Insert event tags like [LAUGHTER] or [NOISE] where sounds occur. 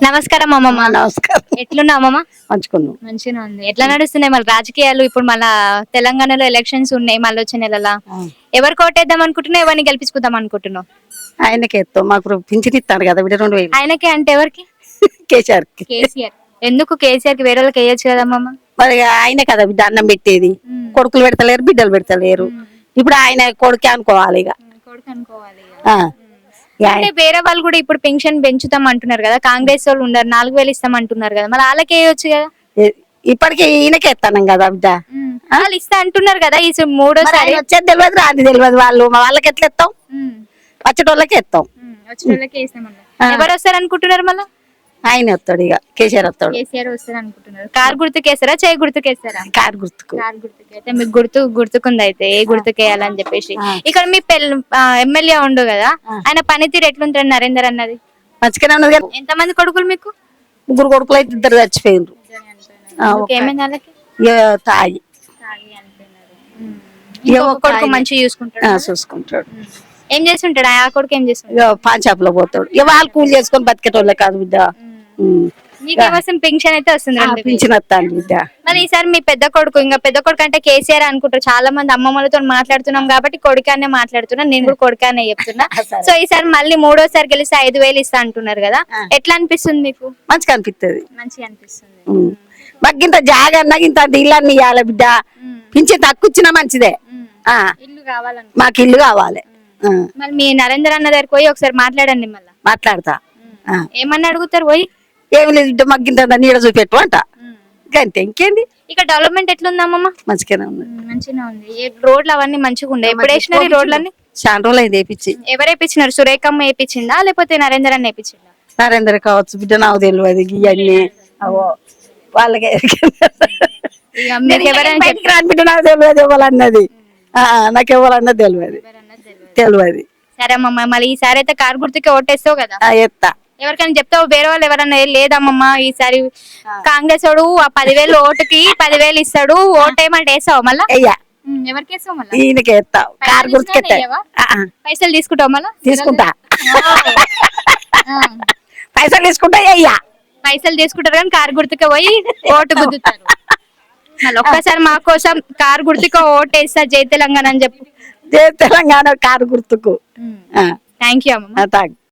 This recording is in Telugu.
నమస్కారం అమ్మమ్మ. నమస్కారం. ఎట్లున్నా అమ్మమ్మ? మంచుకున్నాం మంచిగా ఉంది. ఎట్లా నడుస్తున్నాయి మళ్ళీ రాజకీయాలు? ఇప్పుడు మళ్ళా తెలంగాణలో ఎలక్షన్స్ ఉన్నాయి మళ్ళీ వచ్చే నెలలా. ఎవరు కోటేద్దాం అనుకుంటున్నావు? ఎవరిని గెలిపించుకుందాం అనుకుంటున్నావు? ఆయనకి ఎత్తాం. మాకు పింఛన్ ఇస్తాడు కదా బిడ్డ రెండు వేలు. ఆయనకే అంటే ఎవరికి? కేసీఆర్ కేసీఆర్. ఎందుకు కేసీఆర్కి వేరే వాళ్ళకి వేయచ్చు కదా అమ్మమ్మ. మరి ఆయన కదా బిడ్డ అన్నం పెట్టేది. కొడుకులు పెడతలేరు బిడ్డలు పెడతలేరు. ఇప్పుడు ఆయన కొడుకే అనుకోవాలి ఇక. కొడుకు అనుకోవాలి అంటే వేరే వాళ్ళు కూడా ఇప్పుడు పెన్షన్ పెంచుతాం అంటున్నారు కదా కాంగ్రెస్ వాళ్ళు ఉన్నారు నాలుగు వేలు ఇస్తాం అంటున్నారు కదా మరి వాళ్ళకి వేయొచ్చు కదా? ఇప్పటికి ఈయనకే ఎత్తానం కదా బిడ్డ. వాళ్ళు ఇస్తా అంటున్నారు కదా ఈ మూడోసారి. వచ్చేది తెలియదు రాది తెలియదు వాళ్ళు. వాళ్ళకి ఎట్లా ఎత్తాం. వచ్చేటోళ్ళకి ఎత్తాం. ఎవరు వస్తారు అనుకుంటున్నారు మళ్ళీ? ఆయన వస్తాడు ఇక కేసీఆర్ వస్తాడు. కేసీఆర్ వస్తారు అనుకుంటున్నారు. కార్ గుర్తుకేస్తారా చేయి గుర్తుకేస్తారా కారు గుర్తుకు. కార్ గుర్తుకి. అయితే మీకు గుర్తు గుర్తుకుంది అయితే ఏ గుర్తుకేయాలని చెప్పేసి. ఇక్కడ మీ పెళ్ళి ఎమ్మెల్యే ఉండు కదా ఆయన పనితీరు ఎట్లుంటారు నరేందర్ అన్నది? మంచిగానే ఉన్నది ఎంత మంది కొడుకులు మీకు? ముగ్గురు కొడుకులు అయితే ఇద్దరు చచ్చిపోయినరు ఆ, మీకు ఏమైంది వాళ్ళకి? ఇక తాగి. ఇంకొక కొడుకు మంచిగా చూసుకుంటాడు. ఆ, చూసుకుంటాడు. ఏం చేస్తుంటాడు? ఆ కొడుకు ఏం చేస్తుంటాడు? ఇక పాన్ షాప్లో పోతాడు. ఇక వాళ్ళు కూలి చేసుకొని బతికేటోళ్ళే కాదు బిడ్డ. ఉమ్. మీకు ఏమొస్తుంది పెన్షన్ అయితే వస్తుంది. పింఛన్ వస్తాను బిడ్డ మరి ఈసారి మీ పెద్ద కొడుకు ఇంకా పెద్ద కొడుకు అంటే కేసీఆర్ అనుకుంటారు. చాలా మంది అమ్మమ్మలతో మాట్లాడుతున్నాం కాబట్టి కొడుకానే మాట్లాడుతున్నా నేను కూడా కొడుకానే చెప్తున్నా. [LAUGHS] సో ఈసారి మళ్ళీ మూడోసారి గెలిస్తే ఐదు వేలు ఇస్తా అంటున్నారు కదా. ఎట్లా అనిపిస్తుంది మీకు? మంచిగా అనిపిస్తుంది మంచిగా అనిపిస్తుంది. మాకు ఇంత జాగా ఇంత ఇళ్ళని ఇవ్వాలి బిడ్డ. పింఛన్ తక్కువ ఇచ్చినా మంచిదే ఇల్లు కావాలను మాకు ఇల్లు కావాలి. మరి మీ నరేందర్ అన్న దగ్గరికి పోయి ఒకసారి మాట్లాడండి మళ్ళీ. మాట్లాడతా. ఏమన్నా అడుగుతారు పోయి? ఏమి లేదు ఇంత నీడ చూపెట్టు అంట. అంతే ఇంకేంది? ఇక్కడ డెవలప్మెంట్ ఎట్లుంది అమ్మమ్మ మంచిగానే ఉంది. మంచిగా ఉంది. రోడ్లు అవన్నీ మంచిగా ఉండే? ఎప్పుడు వేసినారు రోడ్లన్నీ? చాలా రోజులు అయింది వేపించి. ఎవరు వేపించినారు? సురేఖమ్మ వేపించిందా? లేకపోతే నరేందర్ అన్న వేపించిందా? నరేంద్ర కావచ్చు బిడ్డ నాకు తెలియదు ఇవన్నీ అవో వాళ్ళకి ఇక బిడ్డ నాకు తెలియదు ఇవ్వాలన్నది నాకు ఇవ్వాలన్నది తెలియదు. తెలియదు. సరే అమ్మమ్మ మళ్ళీ ఈసారి అయితే కారు గుర్తుకి ఓటేస్తావు కదా? ఎత్తా. ఎవరికైనా చెప్తావు వేరే వాళ్ళు ఎవరన్నా "ఏ, లేదమ్మమ్మ ఈసారి కాంగ్రెస్ వాడు ఆ పదివేలు ఓటుకి పదివేలు ఇస్తాడు ఓటేమంటే వేస్తావు మళ్ళా? మళ్ళా? ఈయనకి కారు పైసలు తీసుకుంటావు మళ్ళా? తీసుకుంటా. ఆ. పైసలు తీసుకుంటా అయ్యా పైసలు తీసుకుంటారు కానీ కారు గుర్తుకు పోయి ఓటు గుద్దుతారు. మళ్ళీ ఒక్కసారి మా కోసం కారు గుర్తుకు ఓటు వేస్తా జై తెలంగాణ అని చెప్పు. తెలంగాణ కారు గుర్తుకు. థ్యాంక్ యూ అమ్మమ్మ. తాగు